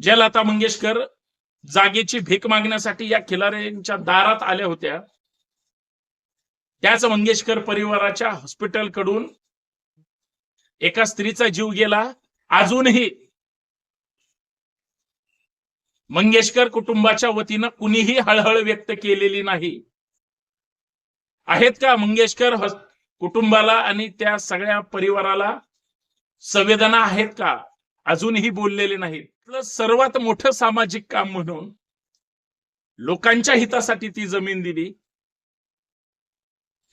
ज्या लता मंगेशकर जागेची भीक मागण्यासाठी या खिलाऱ्यांच्या दारात आल्या होत्या त्याच मंगेशकर परिवाराच्या हॉस्पिटलकडून एका स्त्रीचा जीव गेला. अजूनही मंगेशकर कुटुंबाच्या वतीनं कुणीही हळहळ व्यक्त केलेली नाही. आहेत का मंगेशकर कुटुंबाला आणि त्या सगळ्या परिवाराला संवेदना आहेत का? अजूनही बोललेले नाहीत. आपलं सर्वात मोठं सामाजिक काम म्हणून लोकांच्या हितासाठी ती जमीन दिली.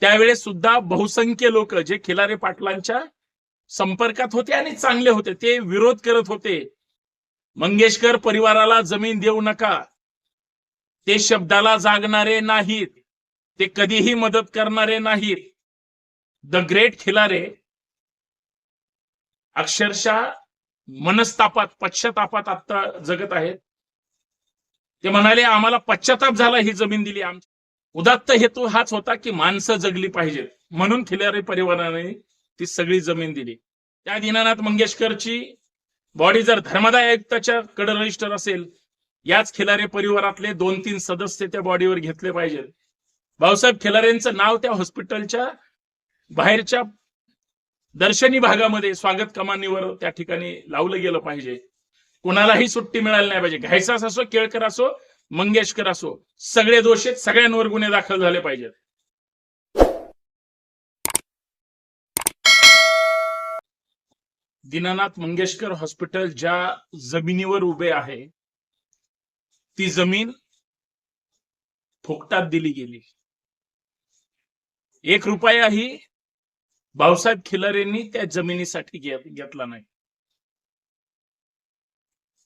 त्यावेळेस सुद्धा बहुसंख्य लोक जे खिलारे पाटलांच्या संपर्कात होते आणि चांगले होते ते विरोध करत होते. मंगेशकर परिवाराला जमीन देऊ नका. ते शब्दाला जागणारे नाहीत. ते कधीही मदत करणारे नाहीत. द ग्रेट खिलारे अक्षरशः मनस्तापात पश्चातापात आता जगत आहेत. ते म्हणाले आम्हाला पश्चाताप झाला ही जमीन दिली आमची. उदात्त हेतू हाच होता की माणसं जगली पाहिजेत. म्हणून खिलारे परिवाराने ती सगळी जमीन दिली. त्या दीनानाथ मंगेशकरची बॉडी जर धर्मदाय आयुक्ताच्या कडे रजिस्टर असेल याच खिलारे परिवारातले दोन तीन सदस्य त्या बॉडीवर घेतले पाहिजेत. भाऊसाहेब खिलारेंचं नाव त्या हॉस्पिटलच्या बाहेरच्या दर्शनी भागामध्ये स्वागत कमानीवर त्या ठिकाणी लावलं गेलं पाहिजे. कुणालाही सुट्टी मिळाली नाही पाहिजे. घायसास असो केळकर असो मंगेशकर असो सगळे दोष आहेत सगळ्यांवर गुन्हे दाखल झाले पाहिजेत. दीनानाथ मंगेशकर हॉस्पिटल ज्या जमिनीवर उभे आहे ती जमीन फुकटात दिली गेली. एक रुपयाही भाऊसाहेब खिलारेंनी त्या जमिनीसाठी घेतला नाही.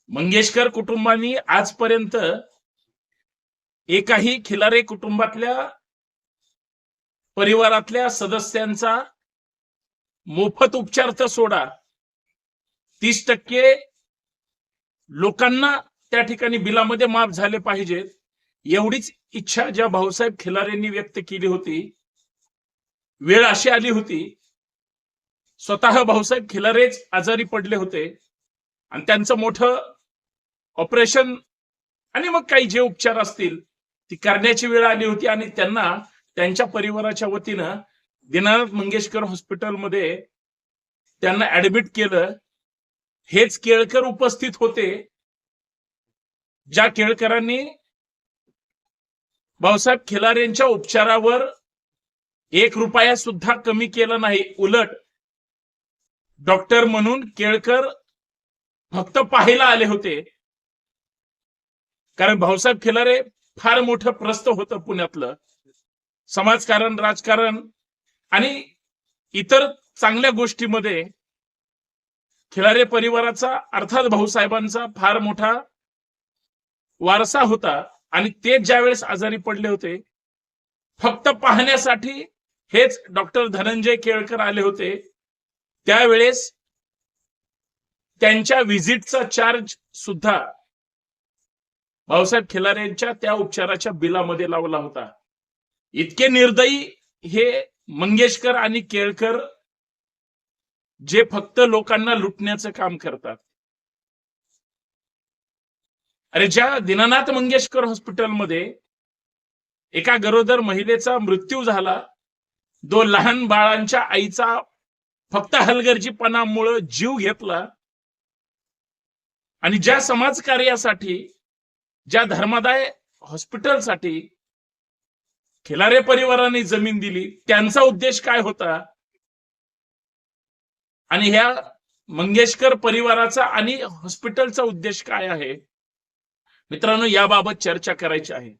मंगेशकर कुटुंबानी आजपर्यंत एकाही खिलारे कुटुंबातल्या परिवारातल्या सदस्यांचा मोफत उपचार तर सोडा. तीस टक्के लोकांना त्या ठिकाणी बिलामध्ये माफ झाले पाहिजेत. एवढीच इच्छा ज्या भाऊसाहेब खिलारेंनी व्यक्त केली होती वेळ अशी आली होती. स्वतः भाऊसाहेब खिलारेच आजारी पडले होते. आणि त्यांचं मोठं ऑपरेशन आणि मग काही जे उपचार असतील ती करण्याची वेळ आली होती आणि त्यांना त्यांच्या परिवाराच्या वतीनं दीनानाथ मंगेशकर हॉस्पिटलमध्ये त्यांना ऍडमिट केलं. हेच केळकर उपस्थित होते. ज्या केळकरांनी भाऊसाहेब खिलारेंच्या उपचारावर एक रुपया सुद्धा कमी केला नाही. उलट डॉक्टर म्हणून केळकर फक्त पाहायला आले होते. कारण भाऊसाहेब खिलारे फार मोठं प्रस्त होतं पुण्यातलं. समाजकारण राजकारण आणि इतर चांगल्या गोष्टीमध्ये खिलारे परिवाराचा अर्थात भाऊसाहेबांचा फार मोठा वारसा होता. आणि ते ज्यावेळेस आजारी पडले होते फक्त पाहण्यासाठी हेच डॉक्टर धनंजय केळकर आले होते. त्यावेळेस त्यांच्या व्हिजिटचा चार्ज सुद्धा भाऊसाहेब खिलारेंच्या त्या उपचाराच्या बिलामध्ये लावला होता. इतके निर्दयी हे मंगेशकर आणि केळकर जे फक्त लोकांना लुटण्याचं काम करतात. अरे ज्या दीनानाथ मंगेशकर हॉस्पिटलमध्ये एका गरोदर महिलेचा मृत्यू झाला जो लहान बाळांच्या आईचा फक्त हलगर्जीपणामुळं जीव घेतला आणि ज्या समाजकार्यासाठी ज्या धर्मादाय हॉस्पिटलसाठी खिलारे परिवाराने जमीन दिली त्यांचा उद्देश काय होता? आणि ह्या मंगेशकर परिवाराचा आणि हॉस्पिटलचा उद्देश काय आहे? मित्रांनो याबाबत चर्चा करायची आहे.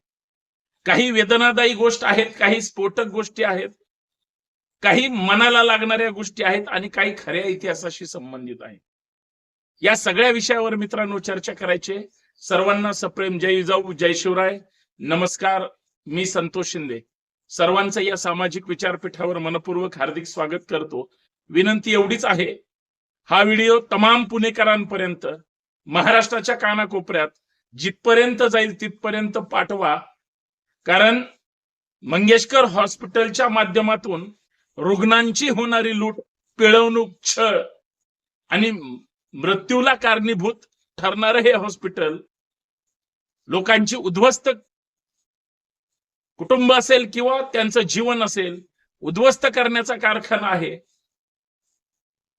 काही वेदनादायी गोष्ट आहेत काही स्फोटक गोष्टी आहेत. काही मनाला लागणाऱ्या गोष्टी आहेत आणि काही खऱ्या इतिहासाशी संबंधित आहेत. या सगळ्या विषयावर मित्रांनो चर्चा करायचे. सर्वांना सप्रेम. जय जाऊ जय शिवराय. नमस्कार मी संतोष शिंदे. सर्वांचं या सामाजिक विचारपीठावर मनपूर्वक हार्दिक स्वागत करतो. विनंती एवढीच आहे हा व्हिडिओ तमाम पुणेकरांपर्यंत महाराष्ट्राच्या कानाकोपऱ्यात जिथपर्यंत जाईल तिथपर्यंत पाठवा. कारण मंगेशकर हॉस्पिटलच्या माध्यमातून रुग्णांची होणारी लूट पिळवणूक छळ आणि मृत्यूला कारणीभूत ठरणारं हे हॉस्पिटल लोकांची उद्ध्वस्त कुटुंब असेल किंवा त्यांचं जीवन असेल उद्ध्वस्त करण्याचा कारखाना आहे.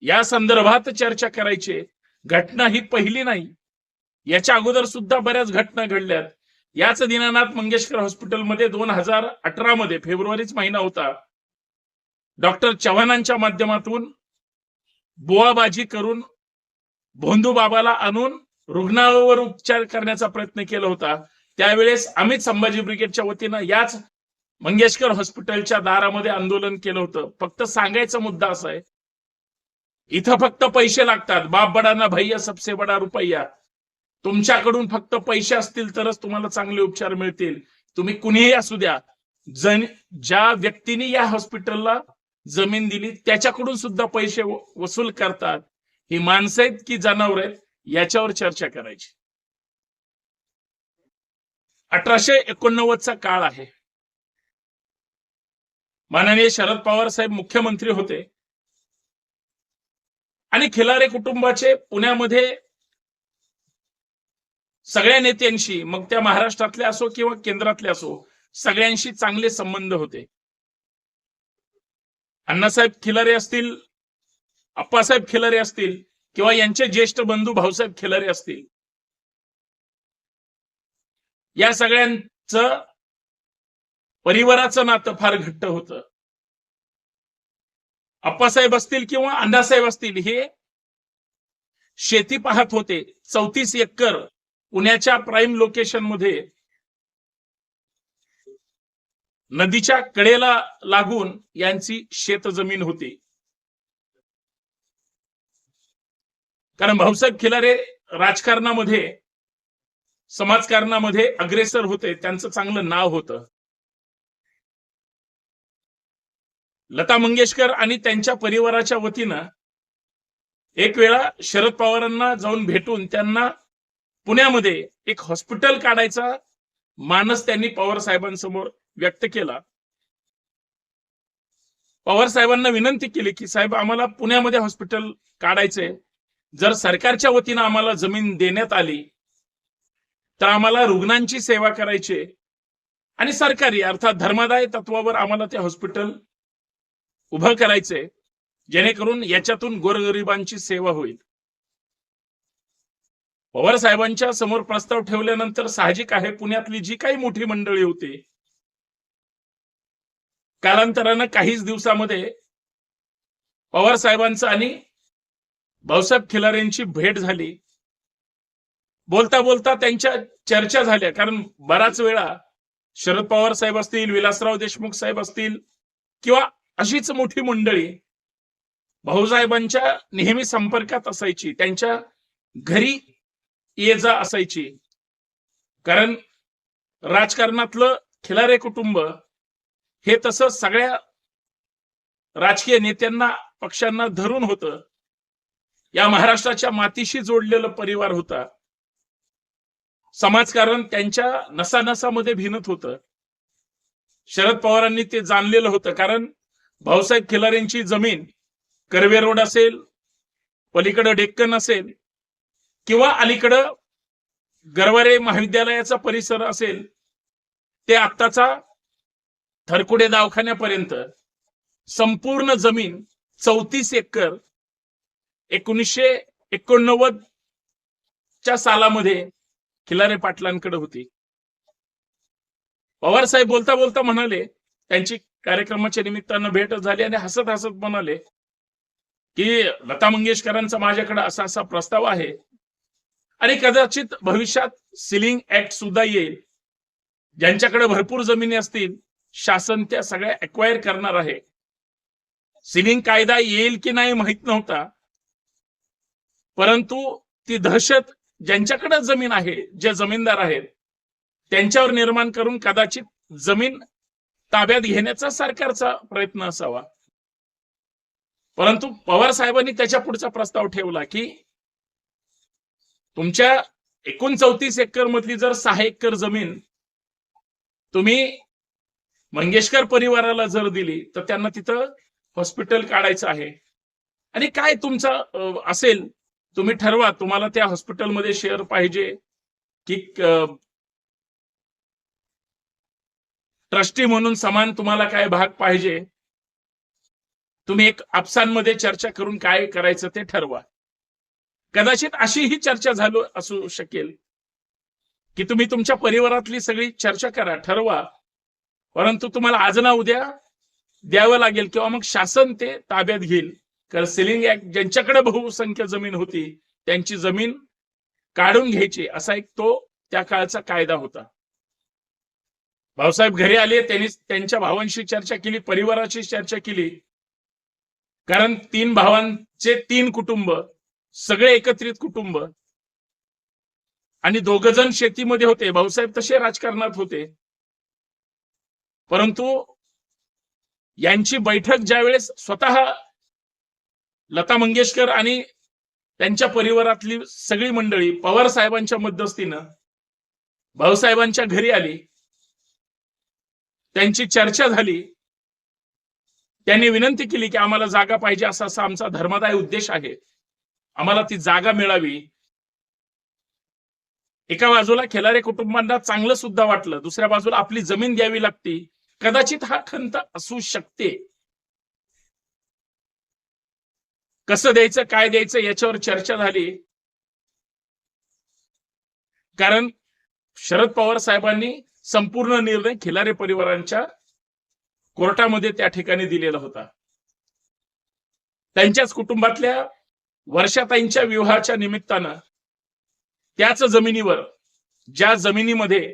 या संदर्भात चर्चा करायची. घटना ही पहिली नाही. याच्या अगोदर सुद्धा बऱ्याच घटना घडल्यात. याच दीनानाथ मंगेशकर हॉस्पिटलमध्ये दोन हजार अठरा मध्ये फेब्रुवारीच महिना होता डॉक्टर चव्हाणांच्या माध्यमातून बोळाबाजी करून भोंदू बाबाला आणून रुग्णावर उपचार करण्याचा प्रयत्न केला होता. त्यावेळेस अमित संभाजी ब्रिगेडच्या वतीनं याच मंगेशकर हॉस्पिटलच्या दारामध्ये आंदोलन केलं होतं. फक्त सांगायचा मुद्दा असा आहे इथं फक्त पैसे लागतात. बाप बडाना भैया सबसे बडा रुपया. तुमच्याकडून फक्त पैसे असतील तरच तुम्हाला चांगले उपचार मिळतील. तुम्ही कुणीही असू द्या. जन ज्या व्यक्तीने या हॉस्पिटलला जमीन दिली त्याच्याकडून सुद्धा पैसे वसूल करतात. ही माणसं आहेत की जनावर आहेत याच्यावर चर्चा करायची. अठराशे एकोणनव्वदचा काळ आहे. माननीय शरद पवार साहेब मुख्यमंत्री होते. आणि खिलारे कुटुंबाचे पुण्यामध्ये सगळ्या नेत्यांशी मग त्या महाराष्ट्रातले असो किंवा केंद्रातले असो सगळ्यांशी चांगले संबंध होते. अण्णासाहेब खिलारे असतील अप्पासाहेब खिलारे असतील किंवा यांचे ज्येष्ठ बंधू भाऊसाहेब खिलारे असतील. या सगळ्यांच परिवाराचं नातं फार घट्ट होतं. अप्पासाहेब असतील किंवा अण्णासाहेब असतील हे शेती पाहत होते. चौतीस एकर पुण्याच्या प्राईम लोकेशनमध्ये नदीच्या कडेला लागून यांची शेतजमीन होती. कारण भाऊसाहेब खिलारे राजकारणामध्ये समाजकारणामध्ये अग्रेसर होते त्यांचं चांगलं नाव होतं. लता मंगेशकर आणि त्यांच्या परिवाराच्या वतीनं एक वेळा शरद पवारांना जाऊन भेटून त्यांना पुण्यामध्ये एक हॉस्पिटल काढायचा मानस त्यांनी पवार साहेबांसमोर व्यक्त केला. पवार साहेबांना विनंती केली की साहेब आम्हाला पुण्यामध्ये हॉस्पिटल काढायचंय. जर सरकारच्या वतीनं आम्हाला जमीन देण्यात आली तर आम्हाला रुग्णांची सेवा करायची आणि सरकारी अर्थात धर्मादाय तत्वावर आम्हाला ते हॉस्पिटल उभं करायचंय. जेणेकरून याच्यातून गोरगरिबांची सेवा होईल. पवार साहेबांच्या समोर प्रस्ताव ठेवल्यानंतर साहजिक आहे पुण्यातली जी काही मोठी मंडळी होती कालांतरानं काहीच दिवसामध्ये पवार साहेबांचं आणि भाऊसाहेब खिलारेंची भेट झाली. बोलता बोलता त्यांच्या चर्चा झाल्या. कारण बराच वेळा शरद पवार साहेब असतील विलासराव देशमुख साहेब असतील किंवा अशीच मोठी मंडळी भाऊसाहेबांच्या नेहमी संपर्कात असायची. त्यांच्या घरी ये जा असायची. कारण राजकारणातलं खिलारे कुटुंब हे तसं सगळ्या राजकीय नेत्यांना पक्षांना धरून होतं. या महाराष्ट्राच्या मातीशी जोडलेलं परिवार होता. समाजकारण त्यांच्या नसानसामध्ये भिनत होतं. शरद पवारांनी ते जाणलेलं होतं कारण भाऊसाहेब खिलारेंची जमीन कर्वे रोड असेल पलीकडं डेक्कन असेल किंवा अलीकडं गरवारे महाविद्यालयाचा परिसर असेल ते आत्ताचा थरकुडे दवाखान्यापर्यंत संपूर्ण जमीन चौतीस एकर एकोणीसशे एकोणनव्वद च्या सालामध्ये खिलारे पाटलांकडे होती. पवार साहेब बोलता बोलता म्हणाले त्यांची कार्यक्रमाच्या निमित्तानं भेट झाली आणि हसत हसत म्हणाले की लता मंगेशकरांचा माझ्याकडे असा असा प्रस्ताव आहे आणि कदाचित भविष्यात सिलिंग ऍक्ट सुद्धा येईल. ज्यांच्याकडे भरपूर जमिनी असतील शासन त्या सगळ्या अक्वायर करणार आहे. सिलिंग कायदा येईल की नाही माहीत नव्हता. परंतु ती दहशत ज्यांच्याकडे जमीन आहे जे जमीनदार आहेत त्यांच्यावर निर्माण करून कदाचित जमीन ताब्यात घेण्याचा सरकारचा प्रयत्न असावा. परंतु पवार साहेबांनी त्याच्या पुढचा प्रस्ताव ठेवला की तुमच्या एकूण चौतीस एकर मधली जर सहा एकर जमीन तुम्ही मंगेशकर परिवाराला जर दिली तर त्यांना तिथं हॉस्पिटल काढायचं आहे. आणि काय तुमचं असेल तुम्ही ठरवा तुम्हाला त्या हॉस्पिटलमध्ये शेअर पाहिजे की ट्रस्टी म्हणून समान तुम्हाला काय भाग पाहिजे. तुम्ही एक आपसांमध्ये चर्चा करून काय करायचं ते ठरवा. कदाचित अशी ही चर्चा झालो असू शकेल की तुम्ही तुमच्या परिवारातली सगळी चर्चा करा ठरवा. परंतु तुम्हाला आज ना उद्या द्यावं लागेल किंवा मग शासन ते ताब्यात घेईल. कारण सिलिंग ऍक्ट ज्यांच्याकडे बहुसंख्य जमीन होती त्यांची जमीन काढून घ्यायची असा एक तो त्या काळचा कायदा होता. भाऊसाहेब घरी आले त्यांनी त्यांच्या भावांशी चर्चा केली परिवाराशी चर्चा केली. कारण तीन भावांचे तीन कुटुंब सगळे एकत्रित कुटुंब. आणि दोघ जण शेतीमध्ये होते. भाऊसाहेब तसे राजकारणात होते. परंतु यांची बैठक ज्यावेळेस स्वतः लता मंगेशकर आणि त्यांच्या परिवारातली सगळी मंडळी पवार साहेबांच्या मध्यस्थीनं भाऊसाहेबांच्या घरी आली त्यांची चर्चा झाली त्यांनी विनंती केली की आम्हाला जागा पाहिजे असा असा आमचा धर्मदाय उद्देश आहे. आम्हाला ती जागा मिळावी. एका बाजूला खेलारे कुटुंबांना चांगलं सुद्धा वाटलं दुसऱ्या बाजूला आपली जमीन द्यावी लागती. कदाचित हा खंत असू शकते. कसं द्यायचं काय द्यायचं याच्यावर चर्चा झाली. कारण शरद पवार साहेबांनी संपूर्ण निर्णय खिलारे परिवारांच्या कोर्टामध्ये त्या ठिकाणी दिलेला होता. त्यांच्याच कुटुंबातल्या वर्षाताईंच्या विवाहाच्या निमित्तानं त्याच जमिनीवर ज्या जमिनीमध्ये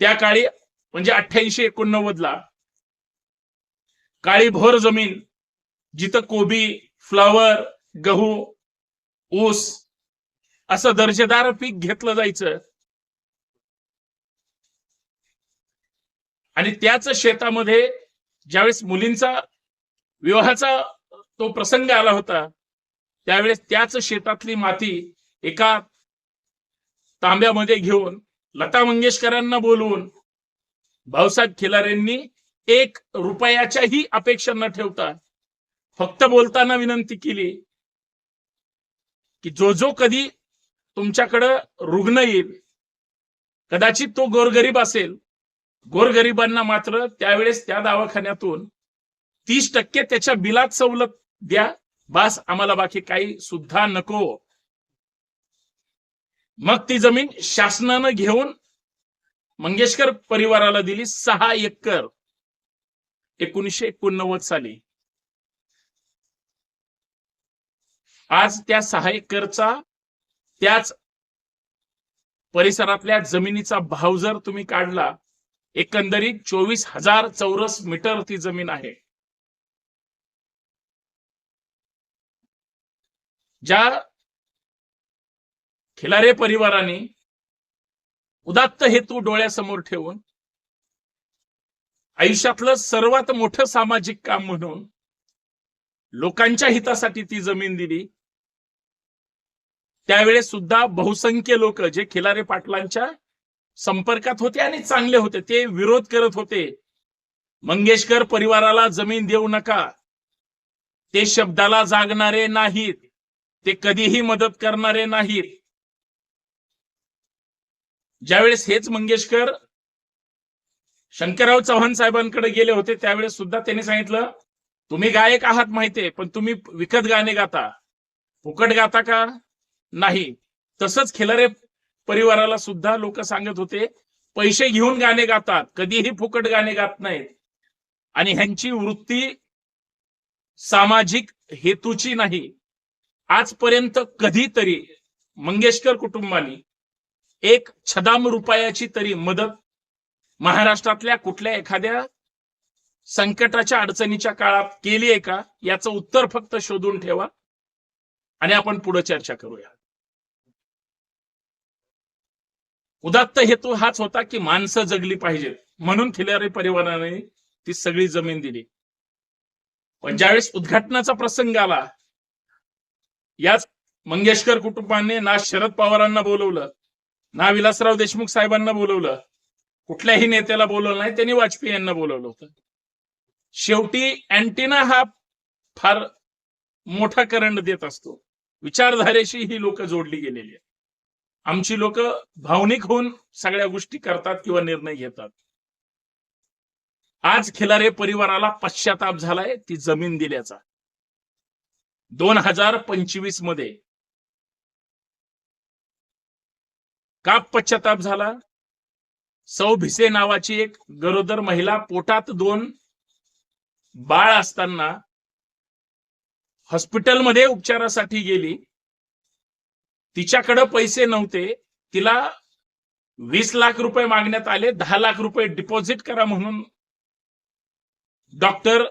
त्या काळी म्हणजे अठ्ठ्याऐंशी एकोणनव्वद ला काळी भोर जमीन जिथं कोबी फ्लावर गहू ऊस असं दर्जेदार पीक घेतलं जायचं. आणि त्याच शेतामध्ये ज्यावेळेस मुलींचा विवाहाचा तो प्रसंग आला होता त्यावेळेस त्याच शेतातली माती एका तांब्यामध्ये घेऊन लता मंगेशकरांना बोलवून भाऊसाहेब खिलारेंनी एक रुपयाच्याही अपेक्षा न ठेवता फक्त बोलताना विनंती केली की जो जो कधी तुमच्याकडं रुग्ण येईल कदाचित तो गोरगरीब असेल गोरगरिबांना मात्र त्यावेळेस त्या दवाखान्यातून तीस टक्के त्याच्या बिलात सवलत द्या बास आम्हाला बाकी काही सुद्धा नको. मग ती जमीन शासनानं घेऊन मंगेशकर परिवाराला दिली सहा एकर. एकोणीसशे एकोणनव्वद साली. आज त्या सहा एकरचा त्याच परिसरातल्या जमिनीचा भाव जर तुम्ही काढला एकंदरीत चोवीस हजार चौरस मीटर ती जमीन आहे. ज्या खिलारे परिवाराने उदात्त हेतू डोळ्यासमोर ठेवून आयुष्यातलं सर्वात मोठं सामाजिक काम म्हणून लोकांच्या हितासाठी ती जमीन दिली. त्यावेळेस सुद्धा बहुसंख्य लोक जे खिलारे पाटलांच्या संपर्कात होते आणि चांगले होते ते विरोध करत होते. मंगेशकर परिवाराला जमीन देऊ नका. ते शब्दाला जागणारे नाहीत. ते कधीही मदत करणारे नाहीत. ज्यावेळेस हेच मंगेशकर शंकरराव चव्हाण साहेबांकडे गेले होते त्यावेळेस सुद्धा त्यांनी सांगितलं तुम्ही गायक आहात माहितीये पण तुम्ही विकत गाणे गाता. फुकट गाता का? नाही. तसंच खिलारे परिवाराला सुद्धा लोक सांगत होते पैसे घेऊन गाणे गातात कधीही फुकट गाणे गात नाहीत. आणि ह्यांची वृत्ती सामाजिक हेतूची नाही. आजपर्यंत कधीतरी मंगेशकर कुटुंबानी एक छदाम रुपयाची तरी मदत महाराष्ट्रातल्या कुठल्या एखाद्या संकटाच्या अडचणीच्या काळात केली आहे का? याचं उत्तर फक्त शोधून ठेवा. आणि आपण पुढे चर्चा करूया. उदात्त हेतू हाच होता की माणसं जगली पाहिजेत म्हणून खिलारी परिवाराने ती सगळी जमीन दिली. पण ज्यावेळेस उद्घाटनाचा प्रसंग आला याच मंगेशकर कुटुंबाने ना शरद पवारांना बोलवलं ना विलासराव देशमुख साहेबांना बोलवलं. कुठल्याही नेत्याला बोलवलं नाही त्यांनी वाजपेयी यांना बोलवलं होतं. शेवटी अँटिना हा फार मोठा करंट देत असतो. विचारधारेशी ही लोक जोडली गेलेली आहेत. आमची लोक भावनिक होऊन सगळ्या गोष्टी करतात किंवा निर्णय घेतात. आज खिलारे परिवाराला पश्चाताप झालाय ती जमीन दिल्याचा. दोन हजार पंचवीसमध्ये का पश्चाताप झाला? सौ भिसे नावाची एक गरोदर महिला पोटात दोन बाळ असताना हॉस्पिटलमध्ये उपचारासाठी गेली. तिच्याकडे पैसे नव्हते. तिला वीस लाख रुपये मागण्यात आले. दहा लाख रुपये डिपॉझिट करा म्हणून डॉक्टर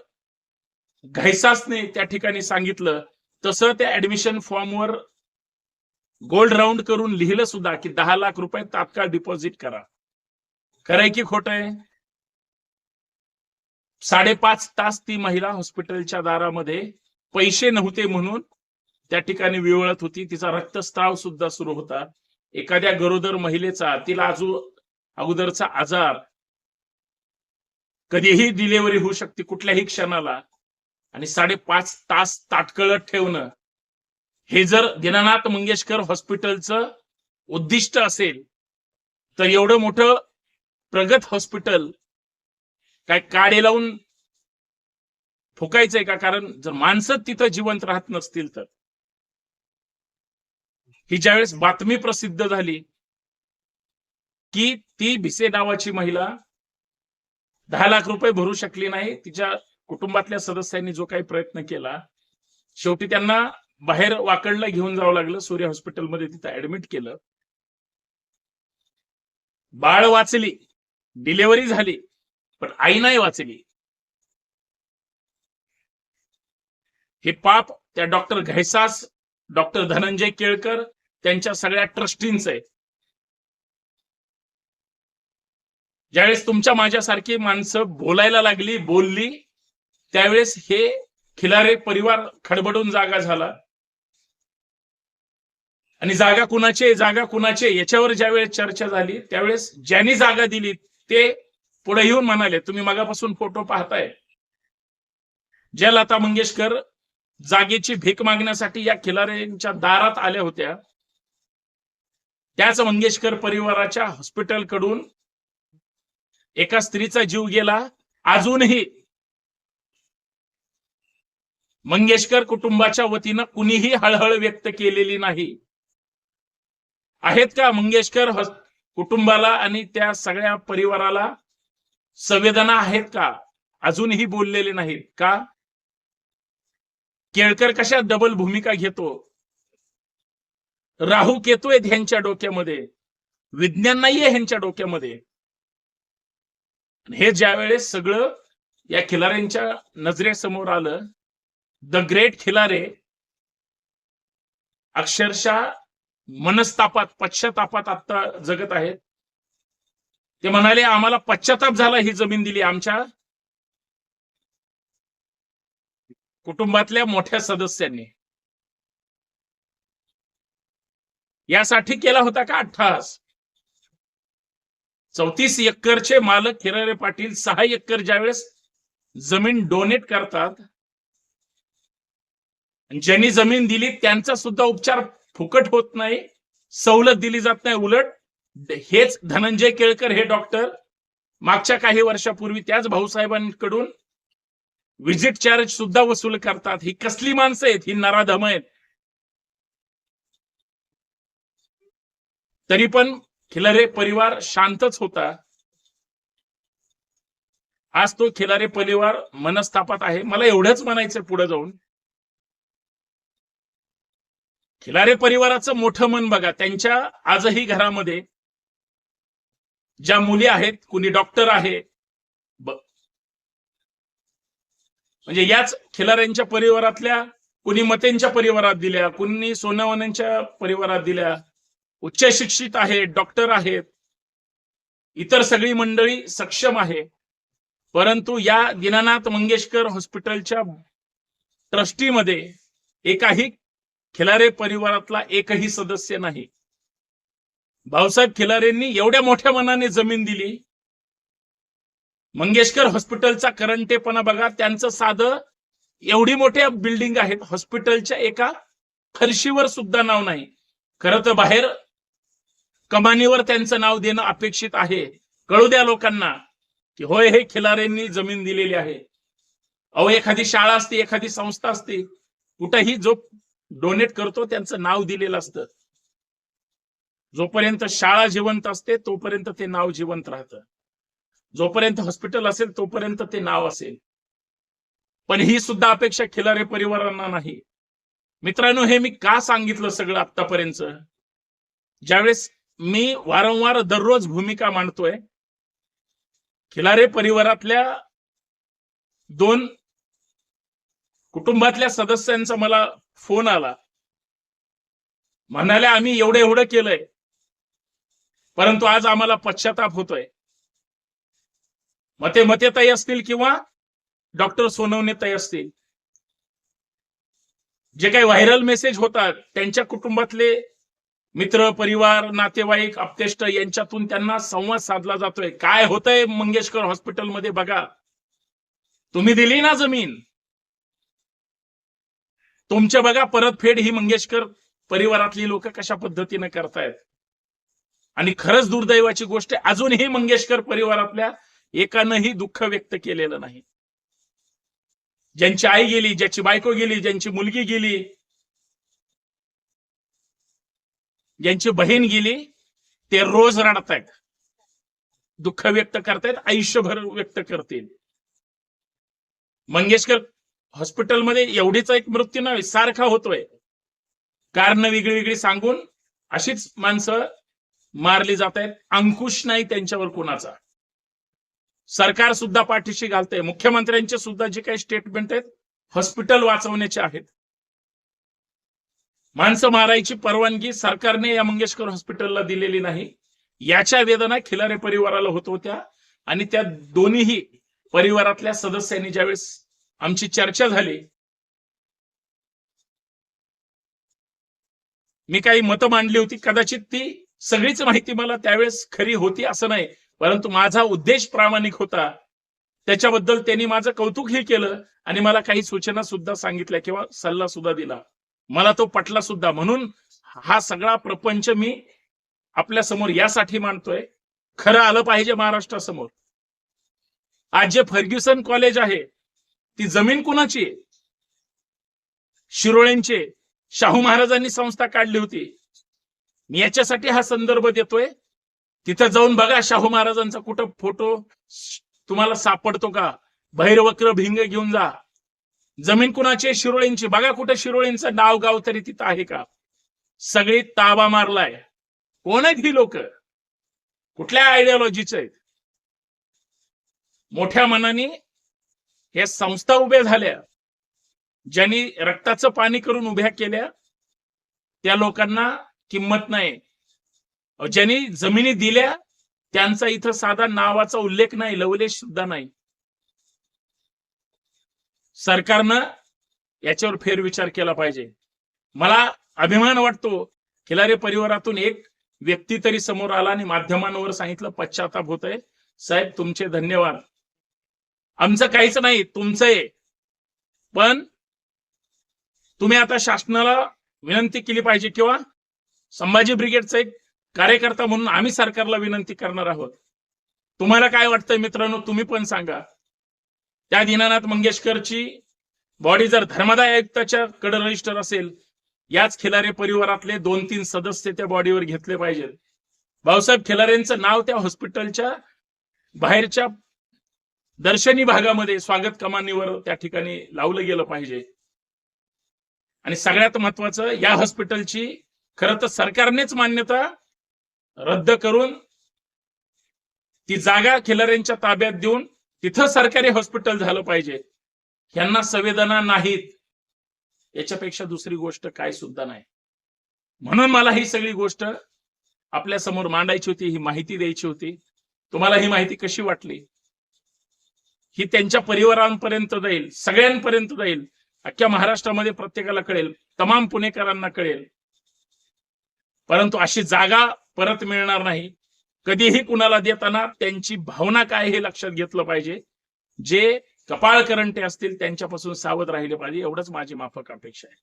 घैसासने त्या ठिकाणी सांगितलं. तसं त्या ऍडमिशन फॉर्मवर गोल्ड राऊंड करून लिहिलं सुद्धा की दहा लाख रुपये तात्काळ डिपॉझिट करा. खरंय की खोट आहे साडेपाच तास ती महिला हॉस्पिटलच्या दारामध्ये पैसे नव्हते म्हणून त्या ठिकाणी विवळत होती. तिचा रक्तस्त्राव सुद्धा सुरू होता. एखाद्या गरोदर महिलेचा तिला अजून अगोदरचा आजार कधीही डिलिव्हरी होऊ शकते कुठल्याही क्षणाला. आणि साडेपाच तास ताटकळत ठेवणं हे जर दीनानाथ मंगेशकर हॉस्पिटलचं उद्दिष्ट असेल तर एवढं मोठं प्रगत हॉस्पिटल काय काडे लावून फुकायचंय का? कारण जर माणसं तिथं जिवंत राहत नसतील तर. ही ज्यावेळेस बातमी प्रसिद्ध झाली की ती भिसे नावाची महिला दहा लाख रुपये भरू शकली नाही. तिच्या कुटुंबातल्या सदस्यांनी जो काही प्रयत्न केला शेवटी त्यांना बाहेर वाकडला घेऊन जावं लागलं. सूर्य हॉस्पिटलमध्ये तिथं ऍडमिट केलं. बाळ वाचली. डिलेवरी झाली. पण आई नाही वाचली. हे पाप त्या डॉक्टर घैसास डॉक्टर धनंजय केळकर त्यांच्या सगळ्या ट्रस्टींच आहे ज्यावेळेस तुमच्या माझ्यासारखी माणसं बोलायला लागली बोलली त्यावेळेस हे खिलारे परिवार खडबडून जागा झाला. आणि जागा कुणाचे जागा कुणाचे याच्यावर ज्यावेळेस चर्चा झाली त्यावेळेस ज्यांनी जागा दिली ते पुढे येऊन म्हणाले तुम्ही मगापासून फोटो पाहताय. ज्या लता मंगेशकर जागेची भीक मागण्यासाठी या खिलाऱ्यांच्या दारात आल्या होत्या. त्याच मंगेशकर परिवाराच्या हॉस्पिटलकडून एका स्त्रीचा जीव गेला. अजूनही मंगेशकर कुटुंबाच्या वतीनं कुणीही हळहळ व्यक्त केलेली नाही. आहेत का मंगेशकर कुटुंबाला आणि त्या सगळ्या परिवाराला? संवेदना आहेत का? अजूनही बोललेले नाहीत का? केळकर कशा डबल भूमिका घेतो? राहू केतोय ह्यांच्या डोक्यामध्ये. विज्ञान नाहीये ह्यांच्या डोक्यामध्ये. हे ज्या वेळेस सगळं या खिलाऱ्यांच्या नजरेसमोर आलं द ग्रेट खिलारे अक्षरशः मनस्तापात पश्चातापात आता जगत आहेत. ते म्हणाले आम्हाला पश्चाताप झाला ही जमीन दिली आमच्या कुटुंबातल्या मोठ्या सदस्यांनी. यासाठी केला होता का अठ्ठास चौतीस एकरचे मालक हिरारे पाटील सहा एकर ज्यावेळेस जमीन डोनेट करतात आणि ज्यांनी जमीन दिली त्यांचा सुद्धा उपचार फुकट होत नाही सवलत दिली जात नाही उलट. हेच धनंजय केळकर हे डॉक्टर मागच्या काही वर्षापूर्वी त्याच भाऊसाहेबांकडून व्हिजिट चार्ज सुद्धा वसूल करतात. ही कसली माणसं आहेत? ही नराधम आहेत. तरी पण खिलारे परिवार शांतच होता. आज तो खिलारे परिवार मनस्तापात आहे. मला एवढंच म्हणायचं पुढे जाऊन. खिलारे परिवाराचं मोठं मन बघा. त्यांच्या आजही घरामध्ये ज्या मुली आहेत कुणी डॉक्टर आहे म्हणजे याच खिलाऱ्यांच्या परिवारातल्या कुणी मतेंच्या परिवारात दिल्या कुणी सोनावण्यांच्या परिवारात दिल्या उच्च शिक्षित आहेत डॉक्टर आहेत इतर सगळी मंडळी सक्षम आहे. परंतु या दीनानाथ मंगेशकर हॉस्पिटलच्या ट्रस्टीमध्ये एकाही खिलारे परिवारातला एकही सदस्य नाही. भाऊसाहेब खिलारेंनी एवढ्या मोठ्या मनाने जमीन दिली. मंगेशकर हॉस्पिटलचा करंटेपणा बघा त्यांचं साधं एवढी मोठ्या बिल्डिंग आहेत हॉस्पिटलच्या एका फरशीवर सुद्धा नाव नाही. खरं तर बाहेर कमानीवर त्यांचं नाव देणं अपेक्षित आहे. कळू द्या लोकांना की होय हे खिलाऱ्यांनी जमीन दिलेली आहे. अहो एखादी शाळा असते एखादी संस्था असते कुठंही जो डोनेट करतो त्यांचं नाव दिलेलं असतं. जोपर्यंत शाळा जिवंत असते तोपर्यंत ते नाव जिवंत राहतं. जोपर्यंत हॉस्पिटल असेल तोपर्यंत ते नाव असेल. पण ही सुद्धा अपेक्षा खिलारे परिवारांना नाही. मित्रांनो हे मी का सांगितलं सगळं आतापर्यंत ज्यावेळेस मी वारंवार दररोज भूमिका मांडतोय खिलारे परिवारातल्या दोन कुटुंबातल्या सदस्यांचा मला फोन आला. म्हणाले आम्ही एवढं एवढं केलंय परंतु आज आम्हाला पश्चाताप होतोय. मते मते ताई असतील किंवा डॉक्टर सोनवणेताई असतील. जे काही व्हायरल मेसेज होतात त्यांच्या कुटुंबातले मित्र परिवार नातेवाईक अपतेष्ट यांच्यातून त्यांना संवाद साधला जातोय. काय होतंय मंगेशकर हॉस्पिटलमध्ये बघा. तुम्ही दिली ना जमीन? तुमच्या बघा परतफेड ही मंगेशकर परिवारातली लोक कशा पद्धतीने करतायत. आणि खरंच दुर्दैवाची गोष्ट आहे, अजूनही मंगेशकर परिवारातल्या एकानंही दुःख व्यक्त केलेलं नाही. ज्यांची आई गेली ज्याची बायको गेली ज्यांची मुलगी गेली ज्यांची बहीण गेली ते रोज रडतायत. दुःख व्यक्त करतायत आयुष्यभर व्यक्त करतील. मंगेशकर हॉस्पिटलमध्ये एवढीच एक मृत्यू नव्हे सारखा होतोय. कारण वेगळी वेगळी सांगून अशीच माणसं मारली जात आहेत अंकुश नाही त्यांच्यावर कोणाचा. सरकार सुद्धा पाठीशी घालतंय. मुख्यमंत्र्यांचे सुद्धा जे काही स्टेटमेंट आहेत हॉस्पिटल वाचवण्याचे आहेत. माणसं मारायची परवानगी सरकारने या मंगेशकर हॉस्पिटलला दिलेली नाही. याच्या वेदना खिलारे परिवाराला होत होत्या. आणि त्या दोन्हीही परिवारातल्या सदस्यांनी ज्यावेळेस आमची चर्चा झाली. मी काही मतं मांडली होती कदाचित ती सगळीच माहिती मला त्यावेळेस खरी होती असं नाही परंतु माझा उद्देश प्रामाणिक होता. त्याच्याबद्दल त्यांनी माझं कौतुकही केलं आणि मला काही सूचना सुद्धा सांगितल्या किंवा सल्ला सुद्धा दिला. मला तो पटला सुद्धा. म्हणून हा सगळा प्रपंच मी आपल्यासमोर यासाठी मांडतोय. खरं आलं पाहिजे महाराष्ट्रासमोर. आज जे फर्ग्युसन कॉलेज आहे ती जमीन कुणाची आहे? शिरोळ्यांचे शाहू महाराजांनी संस्था काढली होती. मी याच्यासाठी हा संदर्भ देतोय. तिथं जाऊन बघा शाहू महाराजांचा कुठं फोटो तुम्हाला सापडतो का? भैरवक्र भिंग घेऊन जा. जमीन कुणाची आहे? बघा कुठं शिरोळींचं नाव गाव तरी तिथं आहे का? सगळी ताबा मारलाय. कोण आहेत ही लोक? कुठल्या आयडियोलॉजीचे आहेत? मोठ्या मनाने हे संस्था उभ्या झाल्या. ज्यांनी रक्ताचं पाणी करून उभ्या केल्या त्या लोकांना किंमत नाही. ज्यांनी जमिनी दिल्या त्यांचा इथं साधा नावाचा उल्लेख नाही लवलेश सुद्धा नाही. सरकारनं याच्यावर फेरविचार केला पाहिजे. मला अभिमान वाटतो खिलारे परिवारातून एक व्यक्ती तरी समोर आला आणि माध्यमांवर सांगितलं पश्चाताप होत आहे साहेब तुमचे धन्यवाद. आमचं काहीच नाही तुमचं आहे. पण तुम्ही आता शासनाला विनंती केली पाहिजे किंवा संभाजी ब्रिगेडचा एक कार्यकर्ता म्हणून आम्ही सरकारला विनंती करणार आहोत. तुम्हाला काय वाटतंय मित्रांनो तुम्ही पण सांगा. त्या दीनानाथ मंगेशकरची बॉडी जर धर्मदाय आयुक्ताच्या कडे रजिस्टर असेल याच खिलारे परिवारातले दोन तीन सदस्य त्या बॉडीवर घेतले पाहिजेत. भाऊसाहेब खिलारेंचं नाव त्या हॉस्पिटलच्या बाहेरच्या दर्शनी भागामध्ये स्वागत कमानीवर त्या ठिकाणी लावलं गेलं पाहिजे. आणि सगळ्यात महत्वाचं या हॉस्पिटलची खरं तर सरकारनेच मान्यता रद्द करून ती जागा खिलाऱ्यांच्या ताब्यात देऊन तिथं सरकारी हॉस्पिटल झालं पाहिजे. ह्यांना संवेदना नाहीत. याच्यापेक्षा दुसरी गोष्ट काय सुद्धा नाही. म्हणून मला ही सगळी गोष्ट आपल्यासमोर मांडायची होती ही माहिती द्यायची होती. तुम्हाला ही माहिती कशी वाटली? ही त्यांच्या परिवारांपर्यंत जाईल सगळ्यांपर्यंत जाईल अख्ख्या महाराष्ट्रामध्ये प्रत्येकाला कळेल तमाम पुणेकरांना कळेल. परंतु अशी जागा परत मिळणार नाही. कधीही कुणाला देताना त्यांची भावना काय हे लक्षात घेतलं पाहिजे. जे कपाळ करंटे असतील त्यांच्यापासून सावध राहिले पाहिजे एवढंच माझी माफक अपेक्षा आहे.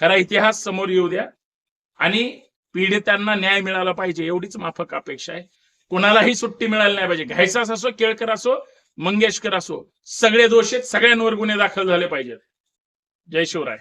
खरा इतिहास समोर येऊ द्या. आणि पीडितांना न्याय मिळाला पाहिजे एवढीच माफक अपेक्षा आहे. कुणालाही सुट्टी मिळाली नाही पाहिजे. घायसास असो केळकर असो मंगेशकर असो सगळे दोषी सगळ्यांवर गुन्हे दाखल झाले पाहिजेत. जय शिवराय.